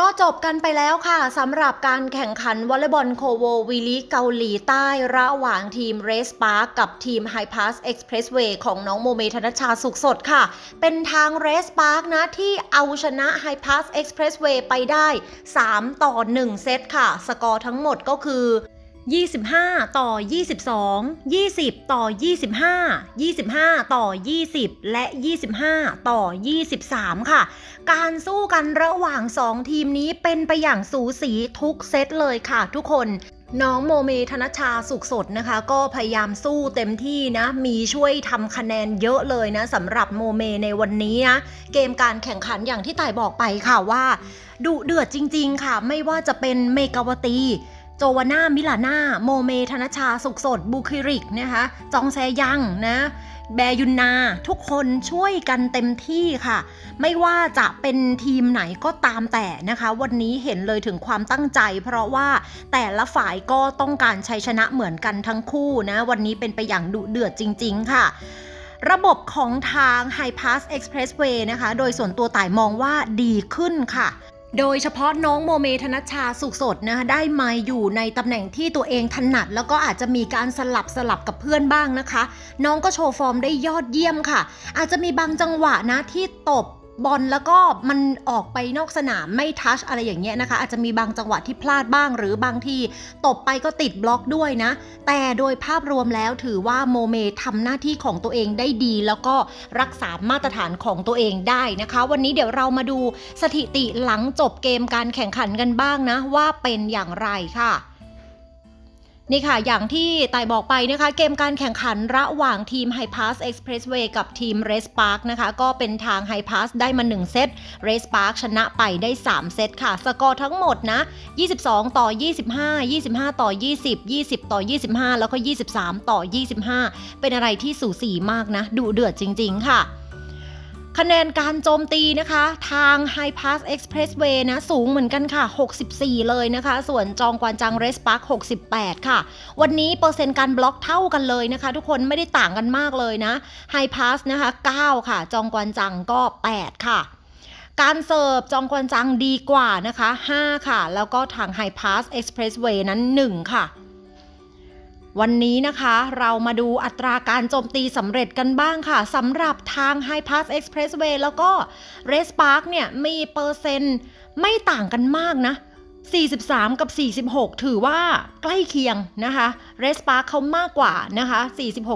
ก็จบกันไปแล้วค่ะสำหรับการแข่งขันวอลเลย์บอลโคโววีลีเกาหลีใต้ระหว่างทีมเรสปาร์กับทีมไฮพาสเอ็กซ์เพรสเวย์ของน้องโมเมธนชชาสุขสดค่ะ เป็นทางเรสปาร์กนะที่เอาชนะไฮพาสเอ็กซ์เพรสเวย์ไปได้ 3 ต่อ 1 เซตค่ะ สกอร์ทั้งหมดก็คือ 25 ต่อ 22 20 ต่อ 25 25 ต่อ 20 และ 25 ต่อ 23 ค่ะ การสู้กันระหว่าง 2 ทีมนี้เป็นไปอย่างสูสีทุกเซตเลยค่ะทุกคนน้องโมเมธนชชาสุขสดนะคะ ก็พยายามสู้เต็มที่นะ มีช่วยทำคะแนนเยอะเลยนะสำหรับโมเมในวันนี้นะ เกมการแข่งขันอย่างที่ต่ายบอกไปค่ะว่าดุเดือดจริง ๆ ค่ะ ไม่ว่าจะเป็นเมกาวตี โจวาน่า มิลาน่า โมเม ธนชชา สุขสด บูคิริกนะคะ จองแซยังนะ แบยุนนา ทุกคนช่วยกันเต็มที่ค่ะ ไม่ว่าจะเป็นทีมไหนก็ตามแต่นะคะ วันนี้เห็นเลยถึงความตั้งใจ เพราะว่าแต่ละฝ่ายก็ต้องการชัยชนะเหมือนกันทั้งคู่นะ วันนี้เป็นไปอย่างดุเดือดจริง ๆ ค่ะระบบของทาง High Pass Expressway นะคะ โดยส่วนตัวต่ายมองว่าดีขึ้นค่ะ โดยเฉพาะน้องโมเมธนชชาสุขสดนะคะได้มาอยู่ในตำแหน่งที่ตัวเองถนัด แล้วก็อาจจะมีการสลับสลับกับเพื่อนบ้างนะคะ น้องก็โชว์ฟอร์มได้ยอดเยี่ยมค่ะ อาจจะมีบางจังหวะนะที่ตบ บอลแล้วก็มันออกไปนอกสนามไม่ทัชอะไรอย่างเงี้ยนะคะ อาจจะมีบางจังหวะที่พลาดบ้าง หรือบางทีตบไปก็ติดบล็อกด้วยนะ แต่โดยภาพรวมแล้วถือว่าโมเมทำหน้าที่ของตัวเองได้ดี แล้วก็รักษามาตรฐานของตัวเองได้นะคะ วันนี้เดี๋ยวเรามาดูสถิติหลังจบเกมการแข่งขันกันบ้างนะ ว่าเป็นอย่างไรค่ะ นี่ค่ะ อย่างที่ไต่บอกไปนะคะ เกมการแข่งขันระหว่างทีม High Pass Expressway กับทีม Race Park นะคะ ก็เป็นทาง High Pass ได้มา 1 เซต Race Park ชนะไปได้ 3 เซตค่ะ สกอร์ทั้งหมดนะ 22 ต่อ 25 25 ต่อ 20 20 ต่อ 25 แล้วก็ 23 ต่อ 25 เป็นอะไรที่สูสีมากนะดุเดือดจริง ๆ ค่ะ คะแนนการโจมตีนะคะ ทาง High Pass Expressway นะ สูงเหมือนกันค่ะ 64 เลยนะคะ ส่วนจองกวานจัง Race Park 68 ค่ะ วันนี้เปอร์เซ็นต์การบล็อกเท่ากันเลยนะคะ ทุกคนไม่ได้ต่างกันมากเลยนะ High Pass นะคะ 9 ค่ะ จองกวานจังก็ 8 ค่ะการเสิร์ฟจองกวานจังดีกว่านะคะ 5 ค่ะ แล้วก็ทาง High Pass Expressway นั้น 1 ค่ะ วันนี้นะคะเรามาดูอัตราการโจมตีสำเร็จกันบ้างค่ะสำหรับทาง High Pass Expressway แล้วก็ r e s Park เนี่ยมีเปอร์เซ็นต์ไม่ต่างกันมากนะ 43 กับ 46 ถือว่าใกล้เคียงนะคะ Race Park เขามากกว่านะคะ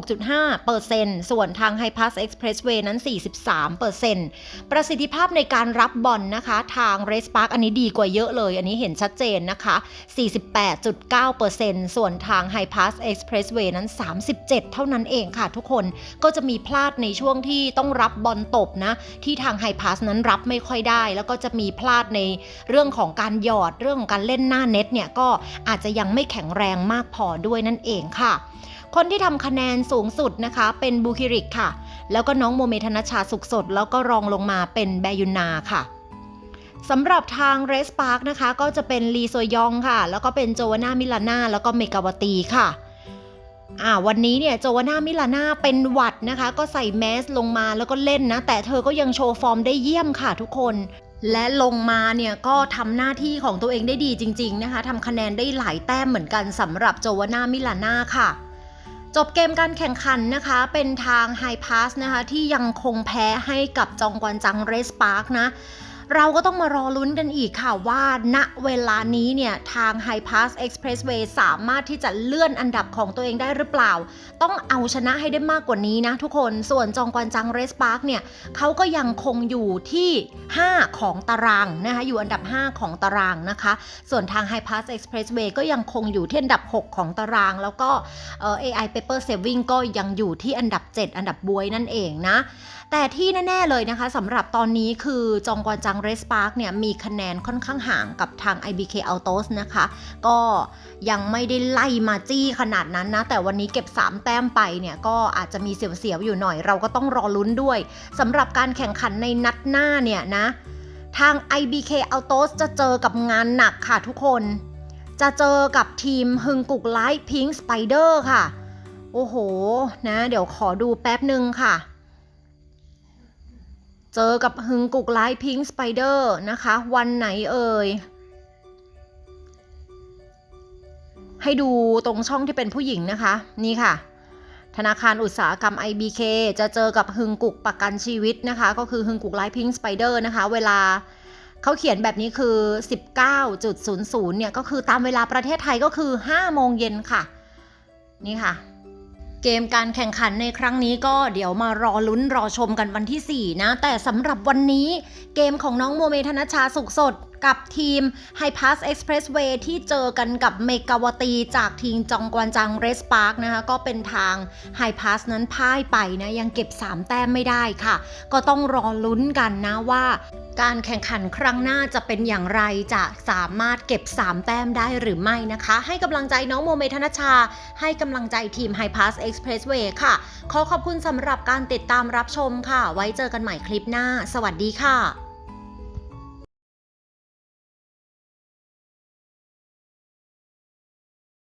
46.5เปอร์เซ็นต์ส่วนทาง High Pass Expressway นั้น 43เปอร์เซ็นต์ประสิทธิภาพในการรับบอลนะคะ ทาง Race Park อันนี้ดีกว่าเยอะเลย อันนี้เห็นชัดเจนนะคะ 48.9%ส่วนทาง High Pass Expressway นั้น 37 เท่านั้นเองค่ะทุกคนก็จะมีพลาดในช่วงที่ต้องรับบอลตบนะที่ทาง High Pass นั้นรับไม่ค่อยได้ แล้วก็จะมีพลาดในเรื่องของการหยอดเรื่องของการเล่นหน้าเน็ตเนี่ยก็อาจจะยังไม่แข็งแรงมากพอด้วยนั่นเองค่ะ คนที่ทำคะแนนสูงสุดนะคะ เป็นบูคิริกค่ะ แล้วก็น้องโมเมธนชชาสุขสด แล้วก็รองลงมาเป็นแบยุนาค่ะสำหรับทางเรสปาร์กนะคะ ก็จะเป็นลีโซยองค่ะ แล้วก็เป็นโจวาน่ามิลาน่าแล้วก็เมกาวตีค่ะอ่าวันนี้เนี่ยโจวาน่ามิลาน่าเป็นหวัดนะคะ ก็ใส่แมสลงมาแล้วก็เล่นนะ แต่เธอก็ยังโชว์ฟอร์มได้เยี่ยมค่ะทุกคน และลงมาเนี่ยก็ทำหน้าที่ของตัวเองได้ดีจริง ๆนะคะทำคะแนนได้หลายแต้มเหมือนกันสำหรับโจวาน่ามิลาน่าค่ะ จบเกมการแข่งขันนะคะ เป็นทางไฮพาสนะคะที่ยังคงแพ้ให้กับจองกวนจังเรสปาร์กนะ เราก็ต้องมารอลุ้นกันอีกค่ะว่าณเวลานี้เนี่ยทาง High Pass Expressway สามารถที่จะเลื่อนอันดับของตัวเองได้หรือเปล่า ต้องเอาชนะให้ได้มากกว่านี้นะทุกคนส่วนจองกวนจังเรสปาร์กเนี่ยเขาก็ยังคงอยู่ที่ 5 ของตารางนะคะอยู่อันดับ 5 ของตารางนะคะ ส่วนทาง High Pass Expressway ก็ยังคงอยู่ที่อันดับ 6 ของตาราง แล้วก็เอ่อ AI Paper Saving ก็ยังอยู่ที่อันดับ 7 อันดับบวยนั่นเองนะ แต่ที่แน่ ๆ เลยนะคะสำหรับตอนนี้คือจองกวนจังเรสปาร์กเนี่ยมีคะแนนค่อนข้างห่างกับทาง IBK Autos นะคะ ก็ยังไม่ได้ไล่มาจี้ขนาดนั้นนะ แต่วันนี้เก็บ 3 แต้มไปเนี่ยก็อาจจะมีเสียว ๆ อยู่หน่อยเราก็ต้องรอลุ้นด้วยสำหรับการแข่งขันในนัดหน้าเนี่ยนะ ทาง IBK Autos จะเจอกับงานหนักค่ะทุกคน จะเจอกับทีมฮึงกุกไลท์พิงค์สไปเดอร์ค่ะ โอ้โห นะ เดี๋ยวขอดูแป๊บหนึ่งค่ะ เจอกับฮึงกุกไลพิงค์สไปเดอร์นะคะ วันไหนเอ่ย ให้ดูตรงช่องที่เป็นผู้หญิงนะคะ นี่ค่ะ ธนาคารอุตสาหกรรม IBK จะเจอกับฮึงกุกประกันชีวิตนะคะ ก็คือฮึงกุกไลพิงค์สไปเดอร์นะคะ เวลาเขาเขียนแบบนี้คือ 19.00 เนี่ย ก็คือตามเวลาประเทศไทยก็คือ 5 โมงเย็นค่ะ นี่ค่ะ เกมการแข่งขันในครั้งนี้ก็เดี๋ยวมารอลุ้นรอชมกันวันที่ 4 นะ แต่สำหรับวันนี้เกมของน้องโมเมธนชชาสุขสด กับทีม h i p a s Expressway ที่เจอกันกับเมกาวตีจากทีมจองกวนจังเรสปาร์กนะคะก็เป็นทาง h i p a s นั้นพ่ายไปนะยังเก็บ 3 แต้มไม่ได้ค่ะ ก็ต้องรอลุ้นกันนะว่าการแข่งขันครั้งหน้าจะเป็นอย่างไรจะสามารถเก็บ 3 แต้มได้หรือไม่นะคะ ให้กำลังใจน้องโมเมธนชา ให้กำลังใจทีม h i p a s Expressway ค่ะ ขอขอบคุณสำหรับการติดตามรับชมค่ะ ไว้เจอกันใหม่คลิปหน้า สวัสดีค่ะ